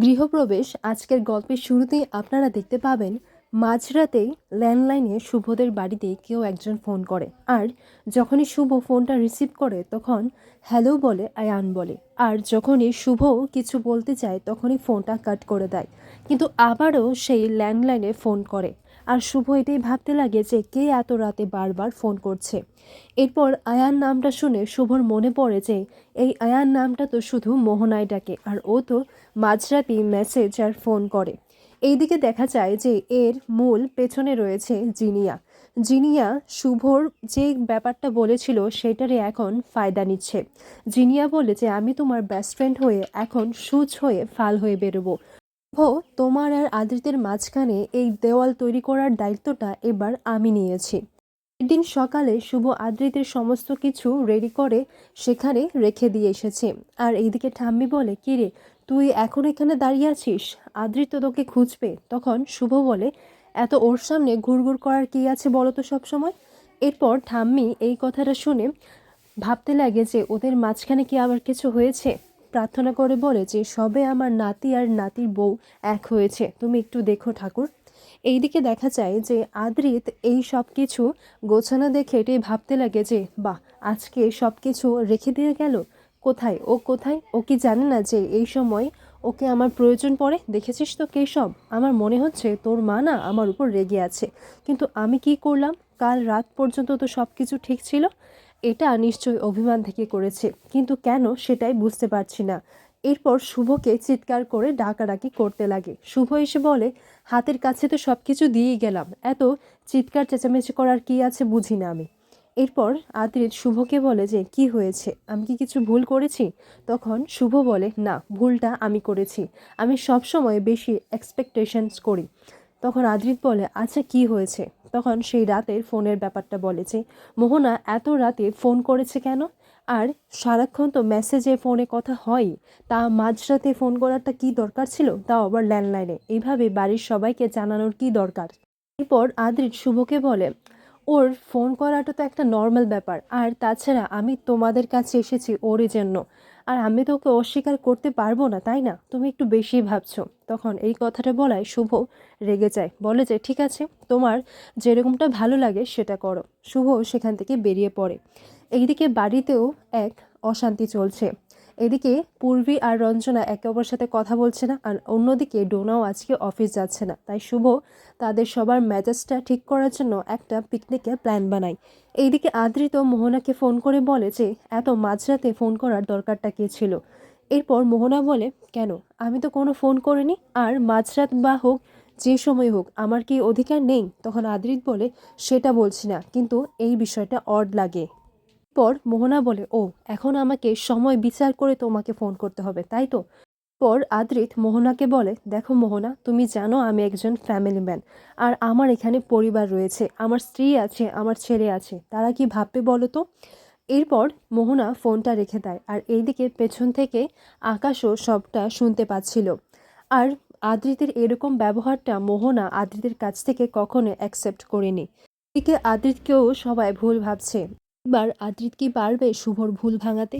গৃহপ্রবেশ আজকের গল্পের শুরুতেই আপনারা দেখতে পাবেন, মাঝরাতেই ল্যান্ডলাইনে শুভদের বাড়িতে কেউ একজন ফোন করে। আর যখনই শুভ ফোনটা রিসিভ করে, তখন হ্যালো বলে, আয়ান বলে। আর যখনই শুভ কিছু বলতে চায়, তখনই ফোনটা কাট করে দেয়। কিন্তু আবারও সেই ল্যান্ডলাইনে ফোন করে। আর শুভ এটাই ভাবতে লাগে যে কে এত রাতে বারবার ফোন করছে। এরপর আয়ান নামটা শুনে শুভর মনে পড়ে যে এই আয়ান নামটা তো শুধু মোহনায় ডাকে আর ও তো মাঝরাতেই মেসেজ আর ফোন করে। এইদিকে দেখা যায় যে এর মূল পেছনে রয়েছে জিনিয়া। জিনিয়া শুভর যে ব্যাপারটা বলেছিল সেটারই এখন ফায়দা নিচ্ছে। জিনিয়া বলে যে, আমি তোমার বেস্ট ফ্রেন্ড হয়ে এখন সুচ হয়ে ফাল হয়ে বেরোবো। ভো তোমার আর আদ্রিতের মাঝখানে এই দেওয়াল তৈরি করার দায়িত্বটা এবার আমি নিয়েছি। দিন সকালে শুভ আদৃতের সমস্ত কিছু রেডি করে সেখানে রেখে দিয়ে এসেছে। আর এইদিকে ঠাম্মি বলে, কিরে, তুই এখন এখানে দাঁড়িয়ে আছিস? আদ্রিত তোকে খুঁজবে। তখন শুভ বলে, এত ওর সামনে ঘুরঘুর করার কি আছে বলো তো সবসময়? এরপর ঠাম্মি এই কথাটা শুনে ভাবতে লাগে যে ওদের মাঝখানে কি আবার কিছু হয়েছে। প্রার্থনা করে বলে যে, সবে আমার নাতি আর নাতির বউ এক হয়েছে। তুমি একটু দেখো ঠাকুর। এইদিকে দেখা যায় যে, আদ্রিত এই সব কিছু গোছানো দেখে এটাই ভাবতে লাগে যে, বাহ, আজকে সব কিছু রেখে দিয়ে গেল? কোথায়? ও কোথায়? ও কি জানে না যে, এই সময় ওকে আমার প্রয়োজন পড়ে? দেখেছিস তো কেশব আমার মনে হচ্ছে তোর মা না আমার উপর রেগে আছে। কিন্তু আমি কি করলাম? কাল রাত পর্যন্ত তো সব কিছু ঠিক ছিল। এটা নিশ্চয়ই অভিমান থেকে করেছে। কিন্তু কেন সেটাই বুঝতে পারছি না। এরপর শুভকে চিৎকার করে ডাকাডাকি করতে লাগে। শুভ এসে বলে, হাতের কাছে তো সব কিছু দিয়েই গেলাম। এত চিৎকার, চেঁচামেচি করার কি আছে বুঝি না আমি। এরপর আদ্রিত শুভকে বলে যে, কি হয়েছে? আমি কি কিছু ভুল করেছি? তখন শুভ বলে, না, ভুলটা আমি করেছি। আমি সব সময় বেশি এক্সপেকটেশনস করি। তখন আদ্রিত বলে আচ্ছা কি হয়েছে? তখন সেই রাতের ফোনের ব্যাপারটা বলেছে মোহনা, এত রাতে ফোন করেছে কেন? আর সারাক্ষণ তো মেসেজে ফোনে কথা হয়, তা মাঝরাতে ফোন করারটা কি দরকার ছিল? তাও আবার ল্যান্ডলাইনে। এইভাবে বাড়ির সবাইকে জানানোর কি দরকার? এরপর আদ্রিত শুভকে বলে ওর ফোন করাটা তো একটা নর্মাল ব্যাপার। আর তাছাড়া আমি তোমাদের কাছে এসেছি ওরই জন্য। আর আমি তো ওকে অস্বীকার করতে পারব না, তাই না? তুমি একটু বেশি ভাবছ। তখন এই কথাটা বলায় শুভ রেগে যায়। বলে যে, ঠিক আছে, তোমার যেরকমটা ভালো লাগে সেটা করো। শুভ সেখান থেকে বেরিয়ে পড়ে। এইদিকে বাড়িতেও এক অশান্তি চলছে। এদিকে পূর্বী আর রঞ্জনা একে অপরের সাথে কথা বলছে না, আর অন্যদিকে ডোনাও আজকে অফিস যাচ্ছে না। তাই শুভ তাদের সবার ম্যাচেসটা ঠিক করার জন্য একটা পিকনিকের প্ল্যান বানায়। এইদিকে আদ্রিত মোহনাকে ফোন করে বলে যে, এত মাঝরাতে ফোন করার দরকারটা কে ছিল? এরপর মোহনা বলে, কেন? আমি তো কোনো ফোন করিনি, আর মাঝরাত বা হোক, যে সময় হোক, আমার কি অধিকার নেই? তখন আদ্রিত বলে, সেটা বলছি না, কিন্তু এই বিষয়টা অড লাগে। পর মোহনা বলে, ও, এখন আমাকে সময় বিচার করে তোমাকে ফোন করতে হবে, তাই তো? পর আদ্রিত মোহনাকে বলে, দেখো মোহনা, তুমি জানো আমি একজন ফ্যামিলি ম্যান আর আমার এখানে পরিবার রয়েছে, আমার স্ত্রী আছে, আমার ছেলে আছে, তারা কি ভাববে বলো তো? এরপর মোহনা ফোনটা রেখে দেয়, আর এইদিকে পেছন থেকে আকাশও সবটা শুনতে পাচ্ছিল। আর আদ্রিতের এরকম ব্যবহারটা মোহনা আদ্রিতের কাছ থেকে কখনো অ্যাকসেপ্ট করেনি। এদিকে আদ্রিতকেও সবাই ভুল ভাবছে। এবার আদ্রিত কি পারবে শুভর ভুল ভাঙাতে?